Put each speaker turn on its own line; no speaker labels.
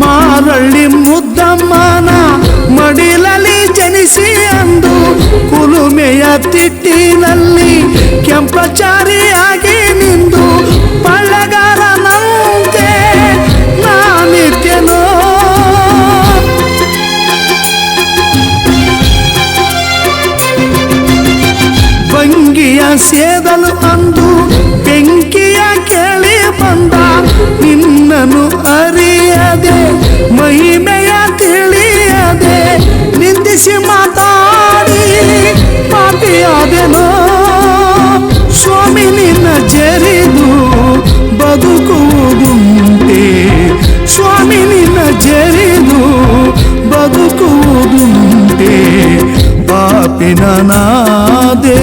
ಮಾರಳ್ಳಿ ಮುದ್ದಮ್ಮನ ಮಡಿಲಲ್ಲಿ ಜನಿಸಿ ಅಂದು ಕುಲುಮೆಯ ತಿಟ್ಟಿನಲ್ಲಿ ಕೆಂಪಚಾರಿಯಾಗಿ ನಿಂದು ಪಳ್ಳಗಾರನಂತೆ ನಾನಿತ್ಯನೋ ಭಂಗಿಯ ಸೇದಲು ಅಂದು ಬೆಂಕಿಯ ಕೇಳಿ ಬಂದ ನಿನ್ನನು ಅರಿಯದೆ ಜರಿದು ಬದುಕುವುದುಂಟೆ ಸ್ವಾಮಿ ನಿನ್ನ ಜರಿದು ಬದುಕುವುದುಂಟೆ ಪಾಪಿನ ನಾದೇ